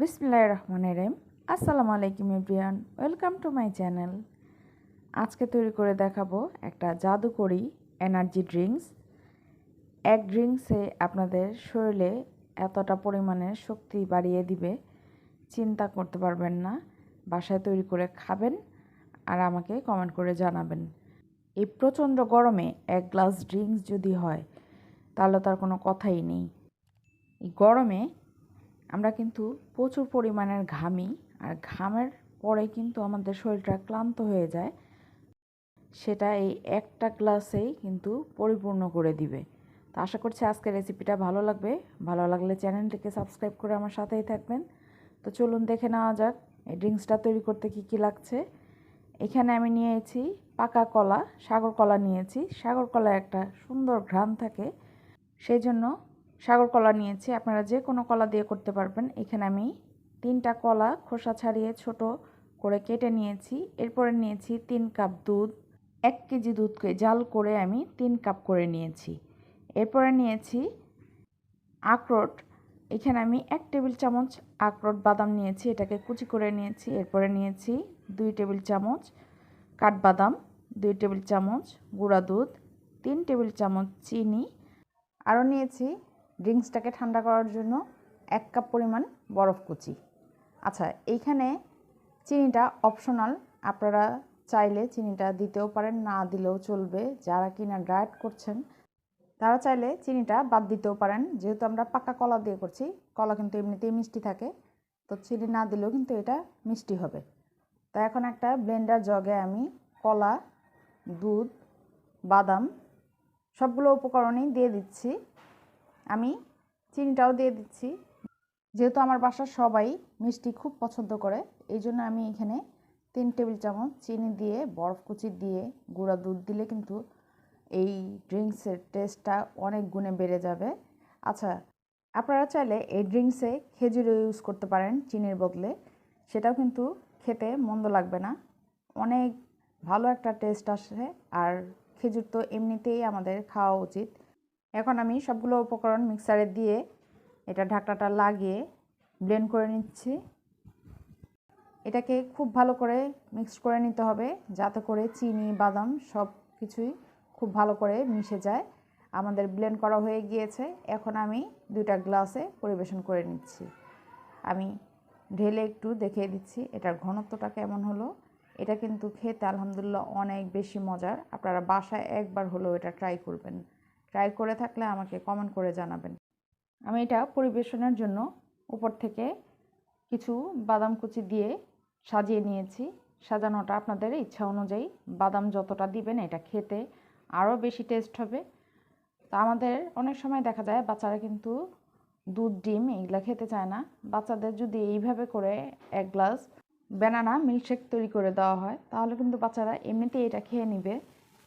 বিসমিল্লাহ রহমান রহিম। আসসালামু আলাইকুম everyone welcome to my channel. আজকে তৈরি করে দেখাবো একটা জাদুকরি এনার্জি ড্রিঙ্কস। এক ড্রিঙ্কসে আপনাদের শরীরে এতটা পরিমাণের শক্তি বাড়িয়ে দিবে, চিন্তা করতে পারবেন না, বাসায় তৈরি করে খাবেন আর আমাকে কমেন্ট করে জানাবেন। এই প্রচণ্ড গরমে এক গ্লাস ড্রিঙ্কস যদি হয়, তাহলে তার কোনো কথাই নেই। এই গরমে আমরা কিন্তু প্রচুর পরিমাণের ঘামি আর ঘামের পরে কিন্তু আমাদের শরীরটা ক্লান্ত হয়ে যায়। সেটা এই একটা গ্লাসেই কিন্তু পরিপূর্ণ করে দিবে। তো আশা করছি আজকের রেসিপিটা ভালো লাগবে। ভালো লাগলে চ্যানেলটিকে সাবস্ক্রাইব করে আমার সাথেই থাকবেন। তো চলুন দেখে নেওয়া যাক, এই ড্রিঙ্কসটা তৈরি করতে কি কি লাগছে। এখানে আমি নিয়েছি পাকা কলা, সাগর কলা নিয়েছি। সাগর কলা একটা সুন্দর ঘ্রাণ থাকে। সেই জন্য সাগর কলা নিয়েছি। আপনারা যে কোনো কলা দিয়ে করতে পারবেন। এখানে আমি তিনটা কলা খোসা ছাড়িয়ে ছোট করে কেটে নিয়েছি। এরপরে নিয়েছি তিন কাপ দুধ, এক কেজি দুধকে জাল করে আমি তিন কাপ করে নিয়েছি। এরপরে নিয়েছি আখরোট। এখানে আমি এক টেবিল চামচ আখরোট বাদাম নিয়েছি। এটাকে কুচি করে নিয়েছি। এরপরে নিয়েছি দুই টেবিল চামচ কাঠবাদাম, দুই টেবিল চামচ গুঁড়া দুধ, তিন টেবিল চামচ চিনি। আরও নিয়েছি ড্রিঙ্কসটাকে ঠান্ডা করার জন্য এক কাপ পরিমাণ বরফ কুচি। আচ্ছা এইখানে চিনিটা অপশনাল আপনারা চাইলে চিনিটা দিতেও পারেন, না দিলেও চলবে। যারা কিনা ডায়েট করছেন, তারা চাইলে চিনিটা বাদ দিতেও পারেন। যেহেতু আমরা পাকা কলা দিয়ে করছি, কলা কিন্তু এমনিতেই মিষ্টি থাকে। তো চিনি না দিলেও কিন্তু এটা মিষ্টি হবে। তা এখন একটা ব্লেন্ডার জগে আমি কলা, দুধ, বাদাম সবগুলো উপকরণই দিয়ে দিচ্ছি। আমি চিনিটাও দিয়ে দিচ্ছি। যেহেতু আমার বাসার সবাই মিষ্টি খুব পছন্দ করে, এই জন্য আমি এখানে তিন টেবিল চামচ চিনি দিয়ে, বরফ কুচি দিয়ে, গুঁড়া দুধ দিলে কিন্তু এই ড্রিঙ্কসের টেস্টটা অনেক গুণে বেড়ে যাবে। আচ্ছা আপনারা চাইলে এই ড্রিঙ্কসে খেজুরও ইউজ করতে পারেন চিনির বদলে। সেটাও কিন্তু খেতে মন্দ লাগবে না। অনেক ভালো একটা টেস্ট আসে, আর খেজুর তো এমনিতেই আমাদের খাওয়া উচিত। এখন আমি সবগুলো উপকরণ মিক্সারে দিয়ে এটা ঢাকনাটা লাগিয়ে ব্লেন্ড করে নিচ্ছি। এটাকে খুব ভালো করে মিক্স করে নিতে হবে যাতে করে চিনি, বাদাম সব কিছুই খুব ভালো করে মিশে যায়। আমাদের ব্লেন্ড করা হয়ে গিয়েছে। এখন আমি দুইটা গ্লাসে পরিবেশন করে নিচ্ছি। আমি ঢেলে একটু দেখিয়ে দিচ্ছি এটার ঘনত্বটা কেমন হলো। এটা কিন্তু খেতে আলহামদুলিল্লাহ অনেক বেশি মজার। আপনারা বাসায় একবার হলেও এটা ট্রাই করবেন। ট্রাই করে থাকলে আমাকে কমেন্ট করে জানাবেন। আমি এটা পরিবেশনের জন্য উপর থেকে কিছু বাদাম কুচি দিয়ে সাজিয়ে নিয়েছি। সাজানোটা আপনাদের ইচ্ছা অনুযায়ী বাদাম যতটা দিবেন এটা খেতে আরও বেশি টেস্ট হবে। তা আমাদের অনেক সময় দেখা যায় বাচ্চারা কিন্তু দুধ, ডিম এগুলো খেতে চায় না। বাচ্চাদের যদি এইভাবে করে এক গ্লাস ব্যানানা মিল্কশেক তৈরি করে দেওয়া হয়, তাহলে কিন্তু বাচ্চারা এমনিতেই এটা খেয়ে নেবে।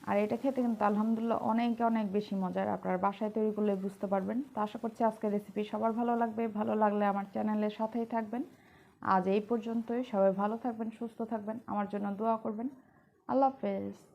আর এটা খেতে কিন্তু আলহামদুলিল্লাহ অনেক অনেক বেশি মজার। আপনার বাসায় তৈরি করলে বুঝতে পারবেন। তো আশা করছি আজকের রেসিপি সবার ভালো লাগবে। ভালো লাগলে আমার চ্যানেলের সাথেই থাকবেন। আজ এই পর্যন্তই। সবাই ভালো থাকবেন, সুস্থ থাকবেন। আমার জন্য দোয়া করবেন। আল্লাহ হাফেজ।